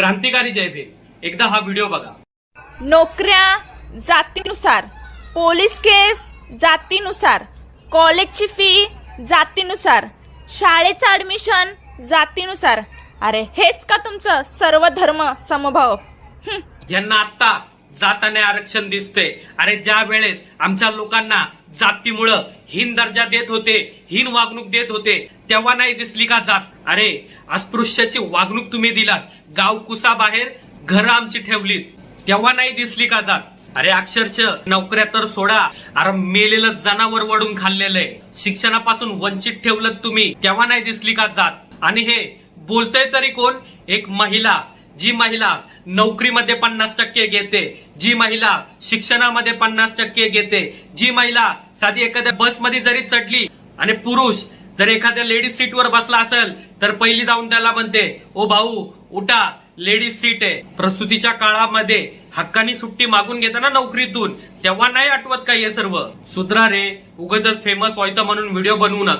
क्रांतिकारी जय भीम. एकदा हा व्हिडिओ बघा. नोकऱ्या जातीनुसार पोलीस केस जातीनुसार कॉलेजची फी जातीनुसार शाळेचं ऍडमिशन जातीनुसार. अरे हेच का तुमचं सर्व धर्म समभाव. यांना आता जाताने आरक्षण दिसते अरे ज्या वेळेस आमच्या लोकांना जातीमुळं हीन दर्जा देत होते हीन वागणूक देत होते तेव्हा नाही दिसली का जात? अरे अस्पृश्याची वागणूक तुम्ही दिलात. गाव कुसाबाहेर घरं आमची ठेवलीत. तेव्हा नाही दिसली का जात? अरे अक्षरशः नोकऱ्या तर सोडा. अरे मेलेलं जनावर वडून खाल्लेलं आहे. शिक्षणापासून वंचित ठेवलं तुम्ही. तेव्हा नाही दिसली का जात? आणि हे बोलतय तरी कोण? एक महिला. जी महिला नोकरीमध्ये पन्नास टक्के घेते जी महिला शिक्षणामध्ये पन्नास टक्के घेते जी महिला साधी एखाद्या बसमध्ये जरी चढली आणि पुरुष जर एखाद्या लेडीज सीटवर बसला असेल तर पहिली जाऊन त्याला म्हणते ओ भाऊ उठा लेडीज सीट आहे. प्रसूतीच्या काळामध्ये हक्कानी सुट्टी मागून घेताना नोकरीतून तेव्हा नाही आठवत का हे सर्व. सुधरा रे उगाच फेमस व्हायचं म्हणून व्हिडिओ बनवू नका.